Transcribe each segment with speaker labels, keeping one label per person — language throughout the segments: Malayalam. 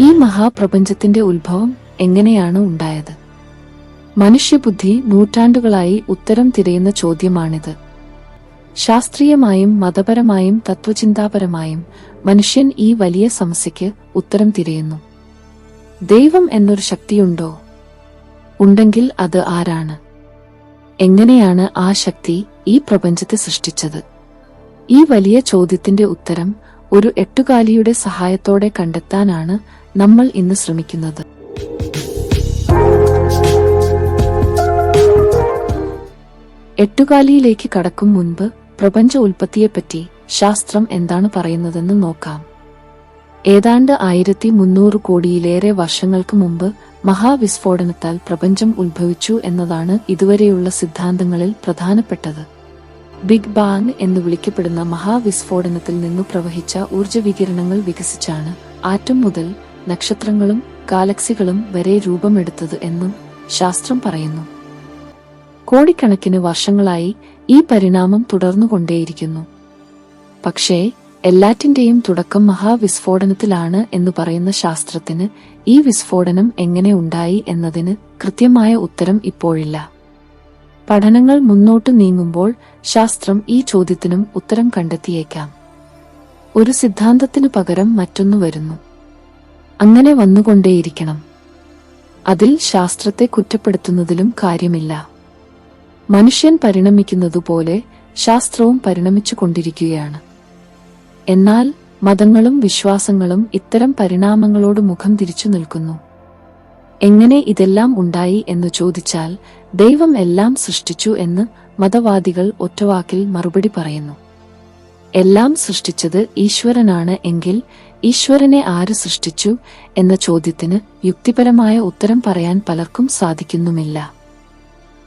Speaker 1: ഈ മഹാപ്രപഞ്ചത്തിന്റെ ഉത്ഭവം എങ്ങനെയാണ് ഉണ്ടായത്? മനുഷ്യബുദ്ധി നൂറ്റാണ്ടുകളായി ഉത്തരം തിരയുന്ന ചോദ്യമാണിത്. ശാസ്ത്രീയമായും മതപരമായും തത്വചിന്താപരമായും മനുഷ്യൻ ഈ വലിയ സമസ്യയ്ക്ക് ഉത്തരം തിരയുന്നു. ദൈവം എന്നൊരു ശക്തിയുണ്ടോ? ഉണ്ടെങ്കിൽ അത് ആരാണ്? എങ്ങനെയാണ് ആ ശക്തി ഈ പ്രപഞ്ചത്തെ സൃഷ്ടിച്ചത്? ഈ വലിയ ചോദ്യത്തിന്റെ ഉത്തരം ഒരു എട്ടുകാലിയുടെ സഹായത്തോടെ കണ്ടെത്താനാണ് നമ്മൾ ഇന്ന് ശ്രമിക്കുന്നത്. എട്ടുകാലിയിലേക്ക് കടക്കും മുൻപ് പ്രപഞ്ച ഉൽപ്പത്തിയെപ്പറ്റി ശാസ്ത്രം എന്താണ് പറയുന്നതെന്ന് നോക്കാം. ഏതാണ്ട് ആയിരത്തി മുന്നൂറ് കോടിയിലേറെ വർഷങ്ങൾക്ക് മുമ്പ് മഹാവിസ്ഫോടനത്താൽ പ്രപഞ്ചം ഉത്ഭവിച്ചു എന്നതാണ് ഇതുവരെയുള്ള സിദ്ധാന്തങ്ങളിൽ പ്രധാനപ്പെട്ടത്. ബിഗ് ബാങ് എന്ന് വിളിക്കപ്പെടുന്ന മഹാവിസ്ഫോടനത്തിൽ നിന്നു പ്രവഹിച്ച ഊർജ വികിരണങ്ങൾ വികസിച്ചാണ് ആറ്റം മുതൽ നക്ഷത്രങ്ങളും ഗാലക്സികളും വരെ രൂപമെടുത്തത് എന്നും ശാസ്ത്രം പറയുന്നു. കോടിക്കണക്കിന് വർഷങ്ങളായി ഈ പരിണാമം തുടർന്നുകൊണ്ടേയിരിക്കുന്നു. പക്ഷേ എല്ലാറ്റിന്റെയും തുടക്കം മഹാവിസ്ഫോടനത്തിലാണ് എന്ന് പറയുന്ന ശാസ്ത്രത്തിന് ഈ വിസ്ഫോടനം എങ്ങനെ ഉണ്ടായി എന്നതിന് കൃത്യമായ ഉത്തരം ഇപ്പോഴില്ല. പഠനങ്ങൾ മുന്നോട്ടു നീങ്ങുമ്പോൾ ശാസ്ത്രം ഈ ചോദ്യത്തിനും ഉത്തരം കണ്ടെത്തിയേക്കാം. ഒരു സിദ്ധാന്തത്തിനു പകരം മറ്റൊന്നു വരുന്നു. അങ്ങനെ വന്നുകൊണ്ടേയിരിക്കണം. അതിൽ ശാസ്ത്രത്തെ കുറ്റപ്പെടുത്തുന്നതിലും കാര്യമില്ല. മനുഷ്യൻ പരിണമിക്കുന്നതുപോലെ ശാസ്ത്രവും പരിണമിച്ചുകൊണ്ടിരിക്കുകയാണ്. എന്നാൽ മതങ്ങളും വിശ്വാസങ്ങളും ഇത്തരം പരിണാമങ്ങളോട് മുഖം തിരിച്ചു നിൽക്കുന്നു. എങ്ങനെ ഇതെല്ലാം ഉണ്ടായി എന്ന് ചോദിച്ചാൽ ദൈവം എല്ലാം സൃഷ്ടിച്ചു എന്ന് മതവാദികൾ ഒറ്റവാക്കിൽ മറുപടി പറയുന്നു. എല്ലാം സൃഷ്ടിച്ചത് ഈശ്വരനാണ് എങ്കിൽ ഈശ്വരനെ ആര് സൃഷ്ടിച്ചു എന്ന ചോദ്യത്തിന് യുക്തിപരമായ ഉത്തരം പറയാൻ പലർക്കും സാധിക്കുന്നുമില്ല.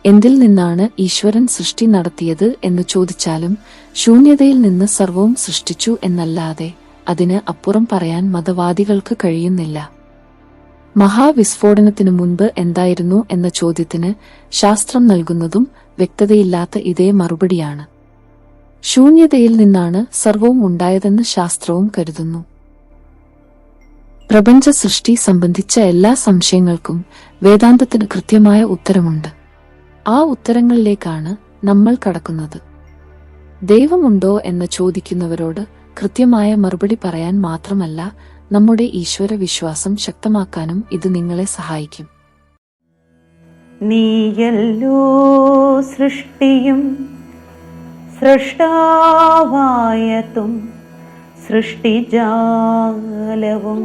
Speaker 1: എന്തിൽ നിന്നാണ് ഈശ്വരൻ സൃഷ്ടി നടത്തിയത് എന്ന് ചോദിച്ചാലും ശൂന്യതയിൽ നിന്ന് സർവവും സൃഷ്ടിച്ചു എന്നല്ലാതെ അതിന് അപ്പുറം പറയാൻ മതവാദികൾക്ക് കഴിയുന്നില്ല. മഹാവിസ്ഫോടനത്തിനു മുൻപ് എന്തായിരുന്നു എന്ന ചോദ്യത്തിന് ശാസ്ത്രം നൽകുന്നതും വ്യക്തതയില്ലാത്ത ഇതേ മറുപടിയാണ്. ശൂന്യതയിൽ നിന്നാണ് സർവവും ഉണ്ടായതെന്ന് ശാസ്ത്രവും കരുതുന്നു. പ്രപഞ്ച സൃഷ്ടി സംബന്ധിച്ച എല്ലാ സംശയങ്ങൾക്കും വേദാന്തത്തിന് കൃത്യമായ ഉത്തരമുണ്ട്. ആ ഉത്തരങ്ങളിലേക്കാണ് നമ്മൾ കടക്കുന്നത്. ദൈവമുണ്ടോ എന്ന് ചോദിക്കുന്നവരോട് കൃത്യമായ മറുപടി പറയാൻ മാത്രമല്ല നമ്മുടെ ഈശ്വര വിശ്വാസം ശക്തമാക്കാനും ഇത് നിങ്ങളെ സഹായിക്കും.
Speaker 2: നീയല്ലോ സൃഷ്ടിയും സൃഷ്ടാവായതും സൃഷ്ടിജാലവും.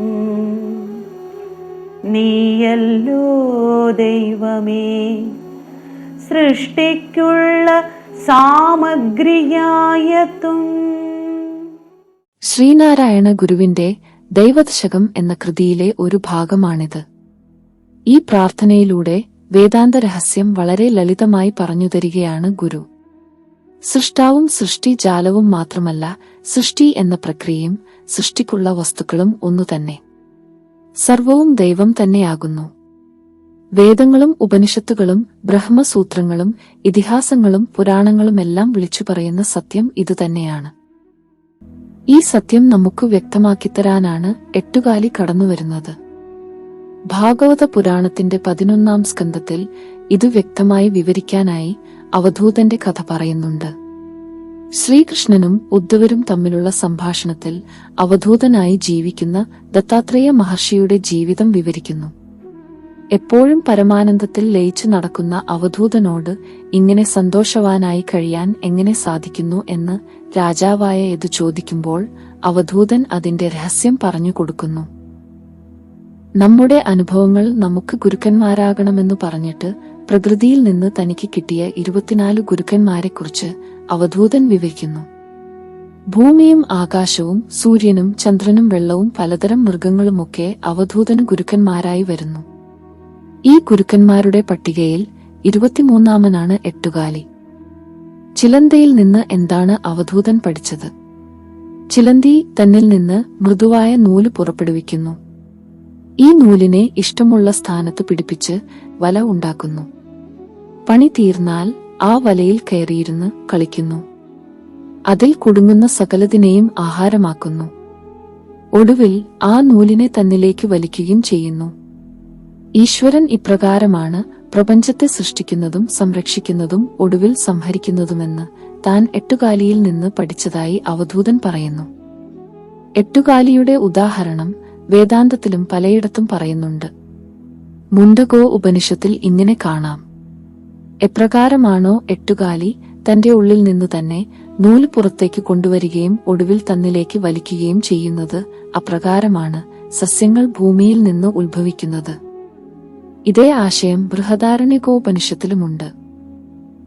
Speaker 2: നീയല്ലോ ദൈവമേ സൃഷ്ടിക്കുള്ള സാമഗ്രിയായത്തും
Speaker 1: ശ്രീനാരായണ ഗുരുവിന്റെ ദൈവദശകം എന്ന കൃതിയിലെ ഒരു ഭാഗമാണിത്. ഈ പ്രാർത്ഥനയിലൂടെ വേദാന്ത രഹസ്യം വളരെ ലളിതമായി പറഞ്ഞു തരികയാണ് ഗുരു. സൃഷ്ടാവും സൃഷ്ടി ജാലവും മാത്രമല്ല സൃഷ്ടി എന്ന പ്രക്രിയയും സൃഷ്ടിക്കുള്ള വസ്തുക്കളും ഒന്നുതന്നെ സർവവും ദൈവം തന്നെയാകുന്നു. വേദങ്ങളും ഉപനിഷത്തുകളും ബ്രഹ്മസൂത്രങ്ങളും ഇതിഹാസങ്ങളും പുരാണങ്ങളുമെല്ലാം വിളിച്ചു പറയുന്ന സത്യം ഇതുതന്നെയാണ് ഈ സത്യം നമുക്ക് വ്യക്തമാക്കിത്തരാനാണ് എട്ടുകാലി കടന്നുവരുന്നത് ഭാഗവത പുരാണത്തിന്റെ പതിനൊന്നാം സ്കന്ധത്തിൽ ഇത് വ്യക്തമായി വിവരിക്കാനായി അവധൂതന്റെ കഥ പറയുന്നുണ്ട്. ശ്രീകൃഷ്ണനും ഉദ്ധവരും തമ്മിലുള്ള സംഭാഷണത്തിൽ അവധൂതനായി ജീവിക്കുന്ന ദത്താത്രേയ മഹർഷിയുടെ ജീവിതം വിവരിക്കുന്നു. എപ്പോഴും പരമാനന്ദത്തിൽ ലയിച്ചു നടക്കുന്ന അവധൂതനോട് ഇങ്ങനെ സന്തോഷവാനായി കഴിയാൻ എങ്ങനെ സാധിക്കുന്നു എന്ന് രാജാവായ ഇത് ചോദിക്കുമ്പോൾ അവധൂതൻ അതിന്റെ രഹസ്യം പറഞ്ഞു കൊടുക്കുന്നു. നമ്മുടെ അനുഭവങ്ങൾ നമുക്ക് ഗുരുക്കന്മാരാകണമെന്ന് പറഞ്ഞിട്ട് പ്രകൃതിയിൽ നിന്ന് തനിക്ക് കിട്ടിയ ഇരുപത്തിനാല് ഗുരുക്കന്മാരെക്കുറിച്ച് അവധൂതൻ വിവരിക്കുന്നു. ഭൂമിയും ആകാശവും സൂര്യനും ചന്ദ്രനും വെള്ളവും പലതരം മൃഗങ്ങളുമൊക്കെ അവധൂതന് ഗുരുക്കന്മാരായി വരുന്നു. ഈ ഗുരുക്കന്മാരുടെ പട്ടികയിൽ ഇരുപത്തിമൂന്നാമനാണ് എട്ടുകാലി. ചിലന്തയിൽ നിന്ന് എന്താണ് അവധൂതൻ പഠിച്ചത്? ചിലന്തി തന്നിൽ നിന്ന് മൃദുവായ നൂൽ പുറപ്പെടുവിക്കുന്നു. ഈ നൂലിനെ ഇഷ്ടമുള്ള സ്ഥാനത്ത് പിടിപ്പിച്ച് വല ഉണ്ടാക്കുന്നു. പണി തീർന്നാൽ ആ വലയിൽ കയറിയിരുന്ന് കളിക്കുന്നു. അതിൽ കുടുങ്ങുന്ന സകലതിനെയും ആഹാരമാക്കുന്നു. ഒടുവിൽ ആ നൂലിനെ തന്നിലേക്ക് വലിക്കുകയും ചെയ്യുന്നു. ഈശ്വരൻ ഇപ്രകാരമാണ് പ്രപഞ്ചത്തെ സൃഷ്ടിക്കുന്നതും സംരക്ഷിക്കുന്നതും ഒടുവിൽ സംഹരിക്കുന്നതുമെന്ന് താൻ എട്ടുകാലിയിൽ നിന്ന് പഠിച്ചതായി അവധൂതൻ പറയുന്നു. എട്ടുകാലിയുടെ ഉദാഹരണം വേദാന്തത്തിലും പലയിടത്തും പറയുന്നുണ്ട്. മുണ്ടകോ ഉപനിഷത്തിൽ ഇങ്ങനെ കാണാം. എപ്രകാരമാണോ എട്ടുകാലി തന്റെ ഉള്ളിൽ നിന്ന് തന്നെ നൂൽ പുറത്തേക്ക് കൊണ്ടുവരികയും ഒടുവിൽ തന്നിലേക്ക് വലിക്കുകയും ചെയ്യുന്നത് അപ്രകാരമാണ് സസ്യങ്ങൾ ഭൂമിയിൽ നിന്ന് ഉത്ഭവിക്കുന്നത്. ഇതേ ആശയം ബൃഹദാരണ്യകോപനിഷത്തിലുമുണ്ട്.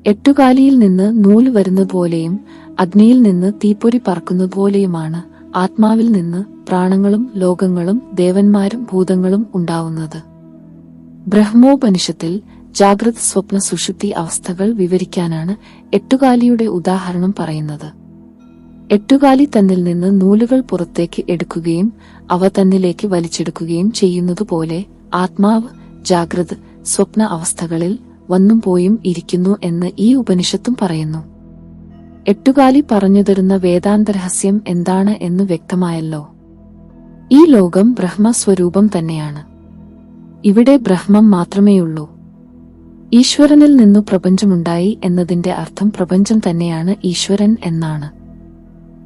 Speaker 1: എട്ടുകാലിയിൽ നിന്ന് നൂൽ വരുന്നതുപോലെയും അഗ്നിയിൽ നിന്ന് തീപ്പൊരി പറക്കുന്നതുപോലെയുമാണ് ആത്മാവിൽ നിന്ന് പ്രാണങ്ങളും ലോകങ്ങളും ദേവന്മാരും ഭൂതങ്ങളും ഉണ്ടാവുന്നത്. ബ്രഹ്മോപനിഷത്തിൽ ജാഗ്രത സ്വപ്ന സുഷുപ്തി അവസ്ഥകൾ വിവരിക്കാനാണ് എട്ടുകാലിയുടെ ഉദാഹരണം പറയുന്നത്. എട്ടുകാലി തന്നിൽ നിന്ന് നൂലുകൾ പുറത്തേക്ക് എടുക്കുകയും അവ തന്നിലേക്ക് വലിച്ചെടുക്കുകയും ചെയ്യുന്നതുപോലെ ആത്മാവ് ജാഗ്രത് സ്വപ്ന അവസ്ഥകളിൽ വന്നും പോയും ഇരിക്കുന്നു എന്ന് ഈ ഉപനിഷത്തും പറയുന്നു. എട്ടുകാലി പറഞ്ഞു തരുന്ന വേദാന്തരഹസ്യം എന്താണ് എന്ന് വ്യക്തമായല്ലോ. ഈ ലോകം ബ്രഹ്മസ്വരൂപം തന്നെയാണ്. ഇവിടെ ബ്രഹ്മം മാത്രമേയുള്ളൂ. ഈശ്വരനിൽ നിന്നു പ്രപഞ്ചമുണ്ടായി എന്നതിന്റെ അർത്ഥം പ്രപഞ്ചം തന്നെയാണ് ഈശ്വരൻ എന്നാണ്.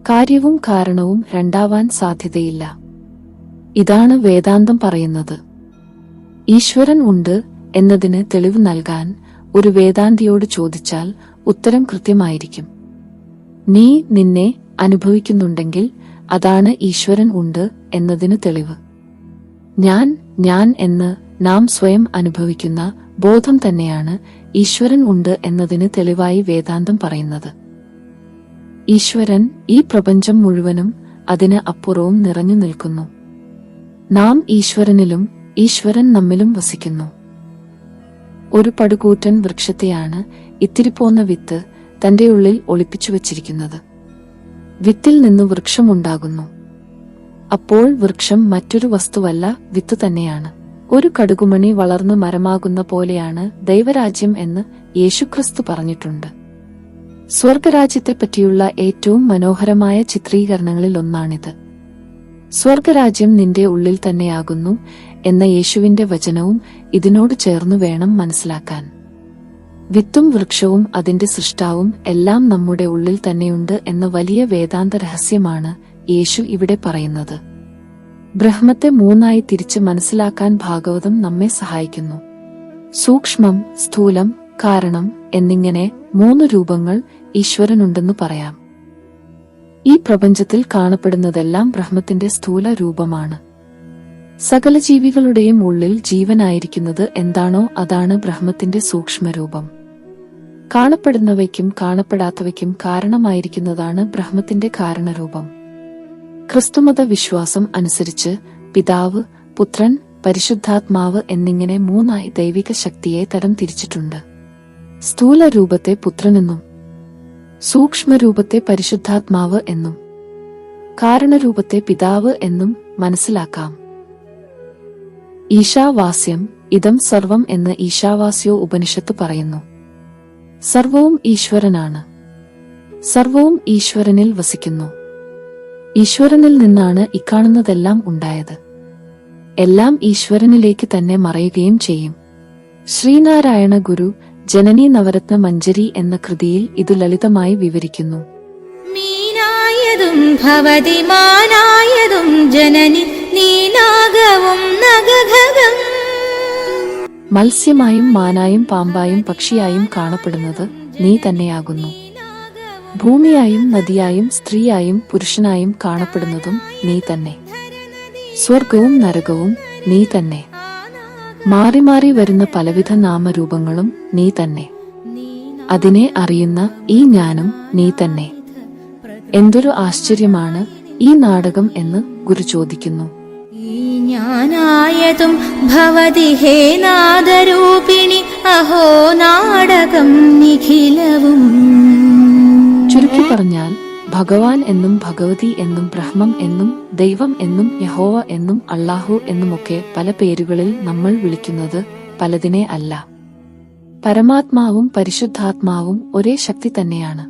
Speaker 1: കാര്യവും കാരണവും രണ്ടാവാൻ സാധ്യതയില്ല. ഇതാണ് വേദാന്തം പറയുന്നത്. ഈശ്വരൻ ഉണ്ട് എന്നതിന് തെളിവ് നൽകാൻ ഒരു വേദാന്തിയോട് ചോദിച്ചാൽ ഉത്തരം കൃത്യമായിരിക്കും. നീ നിന്നെ അനുഭവിക്കുന്നുണ്ടെങ്കിൽ അതാണ് ഈശ്വരൻ ഉണ്ട് എന്നതിന് തെളിവ്. ഞാൻ ഞാൻ എന്ന് നാം സ്വയം അനുഭവിക്കുന്ന ബോധം തന്നെയാണ് ഈശ്വരൻ ഉണ്ട് എന്നതിന് തെളിവായി വേദാന്തം പറയുന്നത്. ഈശ്വരൻ ഈ പ്രപഞ്ചം മുഴുവനും അതിന് അപ്പുറവും നിറഞ്ഞു നിൽക്കുന്നു. നാം ഈശ്വരനിലും ഈശ്വരൻ നമ്മിലും വസിക്കുന്നു. ഒരു പടുകൂറ്റൻ വൃക്ഷത്തെയാണ് ഇത്തിരി പോന്ന വിത്ത് തന്റെ ഉള്ളിൽ ഒളിപ്പിച്ചു വച്ചിരിക്കുന്നത്. വിത്തിൽ നിന്ന് വൃക്ഷമുണ്ടാകുന്നു. അപ്പോൾ വൃക്ഷം മറ്റൊരു വസ്തുവല്ല വിത്ത് തന്നെയാണ്. ഒരു കടുകുമണി വളർന്നു മരമാകുന്ന പോലെയാണ് ദൈവരാജ്യം എന്ന് യേശുക്രിസ്തു പറഞ്ഞിട്ടുണ്ട്. സ്വർഗരാജ്യത്തെപ്പറ്റിയുള്ള ഏറ്റവും മനോഹരമായ ചിത്രീകരണങ്ങളിൽ ഒന്നാണിത്. സ്വർഗരാജ്യം നിന്റെ ഉള്ളിൽ തന്നെയാകുന്നു എന്ന യേശുവിന്റെ വചനവും ഇതിനോട് ചേർന്നു വേണം മനസ്സിലാക്കാൻ. വിത്തും വൃക്ഷവും അതിന്റെ സൃഷ്ടാവും എല്ലാം നമ്മുടെ ഉള്ളിൽ തന്നെയുണ്ട് എന്ന വലിയ വേദാന്ത രഹസ്യമാണ് യേശു ഇവിടെ പറയുന്നത്. ബ്രഹ്മത്തെ മൂന്നായി തിരിച്ച് മനസ്സിലാക്കാൻ ഭാഗവതം നമ്മെ സഹായിക്കുന്നു. സൂക്ഷ്മം സ്ഥൂലം കാരണം എന്നിങ്ങനെ മൂന്ന് രൂപങ്ങൾ ഈശ്വരനുണ്ടെന്ന് പറയാം. ഈ പ്രപഞ്ചത്തിൽ കാണപ്പെടുന്നതെല്ലാം ബ്രഹ്മത്തിന്റെ സ്ഥൂല രൂപമാണ്. സകല ജീവികളുടെയും ഉള്ളിൽ ജീവനായിരിക്കുന്നത് എന്താണോ അതാണ് ബ്രഹ്മത്തിന്റെ സൂക്ഷ്മരൂപം. കാണപ്പെടുന്നവയ്ക്കും കാണപ്പെടാത്തവയ്ക്കും കാരണമായിരിക്കുന്നതാണ് ബ്രഹ്മത്തിന്റെ കാരണരൂപം. ക്രിസ്തുമത വിശ്വാസം അനുസരിച്ച് പിതാവ് പുത്രൻ പരിശുദ്ധാത്മാവ് എന്നിങ്ങനെ മൂന്നായി ദൈവിക ശക്തിയെ തരം തിരിച്ചിട്ടുണ്ട്. സ്ഥൂല രൂപത്തെ പുത്രനെന്നും സൂക്ഷ്മരൂപത്തെ പരിശുദ്ധാത്മാവ് എന്നും കാരണരൂപത്തെ പിതാവ് എന്നും മനസ്സിലാക്കാം. ഈശാവാസ്യം ഇതം സർവം എന്ന് ഈശാവാസ്യോ ഉപനിഷത്ത് പറയുന്നു. സർവവും ഈശ്വരനാണ്. സർവവും ഈശ്വരനിൽ വസിക്കുന്നു. ഈശ്വരനിൽ നിന്നാണ് ഇക്കാണുന്നതെല്ലാം ഉണ്ടായത്. എല്ലാം ഈശ്വരനിലേക്ക് തന്നെ മറയുകയും ചെയ്യും. ശ്രീനാരായണ ഗുരു ജനനി നവരത്ന മഞ്ജരി എന്ന കൃതിയിൽ ഇതു ലളിതമായി വിവരിക്കുന്നു.
Speaker 3: മീനായതും ഭവതി മാനായതും ജനനി നീനാഗവും നഗഘകം
Speaker 1: മത്സ്യമായും മാനായും പാമ്പായും പക്ഷിയായും കാണപ്പെടുന്നത് നീ തന്നെയാകുന്നു. ഭൂമിയായും നദിയായും സ്ത്രീയായും പുരുഷനായും കാണപ്പെടുന്നതും നീ തന്നെ. സ്വർഗവും നരകവും നീ തന്നെ. മാറി മാറി വരുന്ന പലവിധ നാമരൂപങ്ങളും നീ തന്നെ. അതിനെ അറിയുന്ന ഈ ഞാനും നീ തന്നെ. എന്തൊരു ആശ്ചര്യമാണ് ഈ നാടകം എന്ന് ഗുരു ചോദിക്കുന്നു.
Speaker 3: ഞാനായതും ഭവതി ഹേ നാദരൂപിണി അഹോ നാടകം നിഖിലവും.
Speaker 1: ചുരുക്കി പറഞ്ഞാൽ ഭഗവാൻ എന്നും ഭഗവതി എന്നും ബ്രഹ്മം എന്നും ദൈവം എന്നും യഹോവ എന്നും അള്ളാഹു എന്നുമൊക്കെ പല പേരുകളിൽ നമ്മൾ വിളിക്കുന്നത് പലതിനെ അല്ല. പരമാത്മാവും പരിശുദ്ധാത്മാവും ഒരേ ശക്തി തന്നെയാണ്.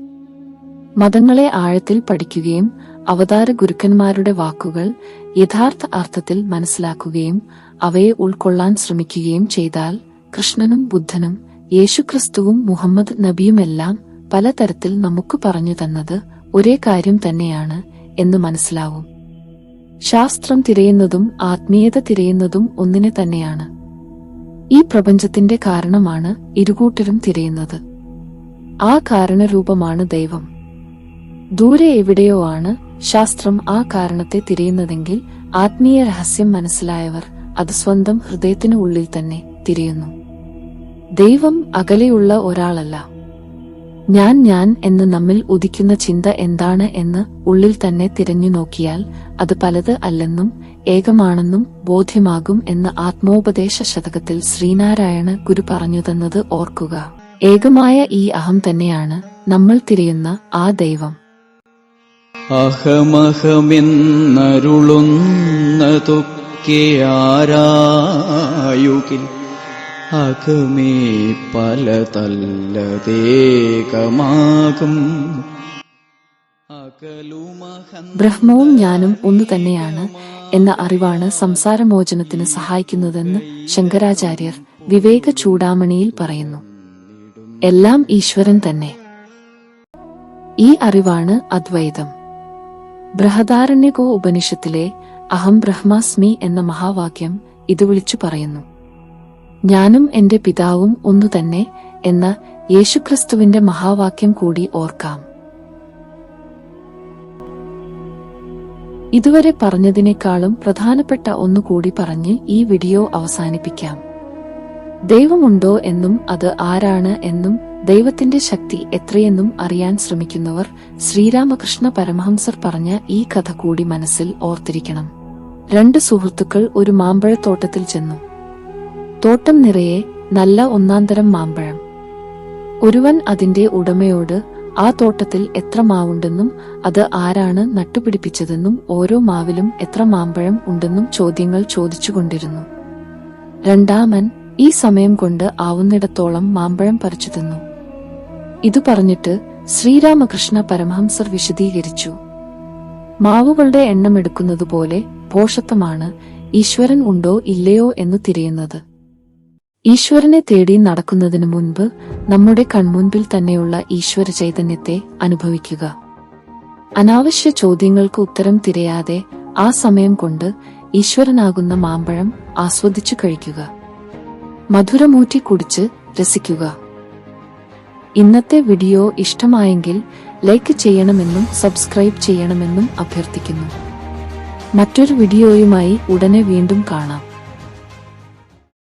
Speaker 1: മതങ്ങളെ ആഴത്തിൽ പഠിക്കുകയും അവതാര ഗുരുക്കന്മാരുടെ വാക്കുകൾ യഥാർത്ഥ അർത്ഥത്തിൽ മനസ്സിലാക്കുകയും അവയെ ഉൾക്കൊള്ളാൻ ശ്രമിക്കുകയും ചെയ്താൽ കൃഷ്ണനും ബുദ്ധനും യേശുക്രിസ്തുവും മുഹമ്മദ് നബിയുമെല്ലാം പലതരത്തിൽ നമുക്ക് പറഞ്ഞു തന്നത് ഒരേ കാര്യം തന്നെയാണ് എന്ന് മനസ്സിലാവും. ശാസ്ത്രം തിരയുന്നതും ആത്മീയത തിരയുന്നതും ഒന്നിനെ തന്നെയാണ്. ഈ പ്രപഞ്ചത്തിന്റെ കാരണമാണ് ഇരുകൂട്ടരും തിരയുന്നത്. ആ കാരണരൂപമാണ് ദൈവം. ദൂരെ എവിടെയോ ആണ് ശാസ്ത്രം ആ കാരണത്തെ തിരയുന്നതെങ്കിൽ ആത്മീയ രഹസ്യം മനസ്സിലായവർ അത് സ്വന്തം ഹൃദയത്തിനു ഉള്ളിൽ തന്നെ തിരയുന്നു. ദൈവം അകലെയുള്ള ഒരാളല്ല. ഞാൻ ഞാൻ എന്ന് നമ്മിൽ ഉദിക്കുന്ന ചിന്ത എന്താണ് എന്ന് ഉള്ളിൽ തന്നെ തിരഞ്ഞു നോക്കിയാൽ അത് പലത് അല്ലെന്നും ഏകമാണെന്നും ബോധ്യമാകും എന്ന് ആത്മോപദേശ ശതകത്തിൽ ശ്രീനാരായണ ഗുരു പറഞ്ഞു തന്നത് ഓർക്കുക. ഏകമായ ഈ അഹം തന്നെയാണ് നമ്മൾ തിരയുന്ന ആ ദൈവം.
Speaker 4: അഹമഹമെന്നരുളുന്നതൊക്കെ ആരായുകിൽ അകമേ പലതല്ലതേകമാകും
Speaker 1: ബ്രഹ്മവും ഞാനും ഒന്നു തന്നെയാണ് എന്ന അറിവാണ് സംസാരമോചനത്തിന് സഹായിക്കുന്നതെന്ന് ശങ്കരാചാര്യർ വിവേക ചൂടാമണിയിൽ പറയുന്നു. എല്ലാം ഈശ്വരൻ തന്നെ. ഈ അറിവാണ് അദ്വൈതം. ബൃഹദാരണ്യകോ ഉപനിഷത്തിലെ അഹം ബ്രഹ്മാസ്മി എന്ന മഹാവാക്യം ഇത് വിളിച്ചു പറയുന്നു. ഞാനും എന്റെ പിതാവും ഒന്നു തന്നെ എന്ന യേശുക്രിസ്തുവിന്റെ മഹാവാക്യം കൂടി ഓർക്കാം. ഇതുവരെ പറഞ്ഞതിനേക്കാളും പ്രധാനപ്പെട്ട ഒന്നുകൂടി പറഞ്ഞ് ഈ വീഡിയോ അവസാനിപ്പിക്കാം. ദൈവമുണ്ടോ എന്നും അത് ആരാണ് എന്നും ദൈവത്തിന്റെ ശക്തി എത്രയെന്നും അറിയാൻ ശ്രമിക്കുന്നവർ ശ്രീരാമകൃഷ്ണ പരമഹംസർ പറഞ്ഞ ഈ കഥ കൂടി മനസ്സിൽ ഓർത്തിരിക്കണം. രണ്ട് സുഹൃത്തുക്കൾ ഒരു മാമ്പഴത്തോട്ടത്തിൽ ചെന്നു. തോട്ടം നിറയെ നല്ല ഒന്നാന്തരം മാമ്പഴം. ഒരുവൻ അതിന്റെ ഉടമയോട് ആ തോട്ടത്തിൽ എത്ര മാവുണ്ടെന്നും അത് ആരാണ് നട്ടുപിടിപ്പിച്ചതെന്നും ഓരോ മാവിലും എത്ര മാമ്പഴം ഉണ്ടെന്നും ചോദ്യങ്ങൾ ചോദിച്ചുകൊണ്ടിരുന്നു. രണ്ടാമൻ ഈ സമയം കൊണ്ട് ആവുന്നിടത്തോളം മാമ്പഴം പറിച്ചു തിന്നു. ഇതു പറഞ്ഞിട്ട് ശ്രീരാമകൃഷ്ണ പരമഹംസർ വിശദീകരിച്ചു. മാവുകളുടെ എണ്ണം എടുക്കുന്നതുപോലെ പോഷത്വമാണ് ഈശ്വരൻ ഉണ്ടോ ഇല്ലയോ എന്ന് തിരയുന്നത്. ഈശ്വരനെ തേടി നടക്കുന്നതിനു മുൻപ് നമ്മുടെ കൺമുൻപിൽ തന്നെയുള്ള ഈശ്വര ചൈതന്യത്തെ അനുഭവിക്കുക. അനാവശ്യ ചോദ്യങ്ങൾക്ക് ഉത്തരം തിരയാതെ ആ സമയം കൊണ്ട് ഈശ്വരനാകുന്ന മാമ്പഴം ആസ്വദിച്ചു കഴിക്കുക. മധുരമൂറ്റി കുടിച്ച് രസിക്കുക. ഇന്നത്തെ വീഡിയോ ഇഷ്ടമായെങ്കിൽ ലൈക്ക് ചെയ്യണമെന്നും സബ്സ്ക്രൈബ് ചെയ്യണമെന്നും അഭ്യർത്ഥിക്കുന്നു. മറ്റൊരു വീഡിയോയുമായി ഉടനെ വീണ്ടും കാണാം.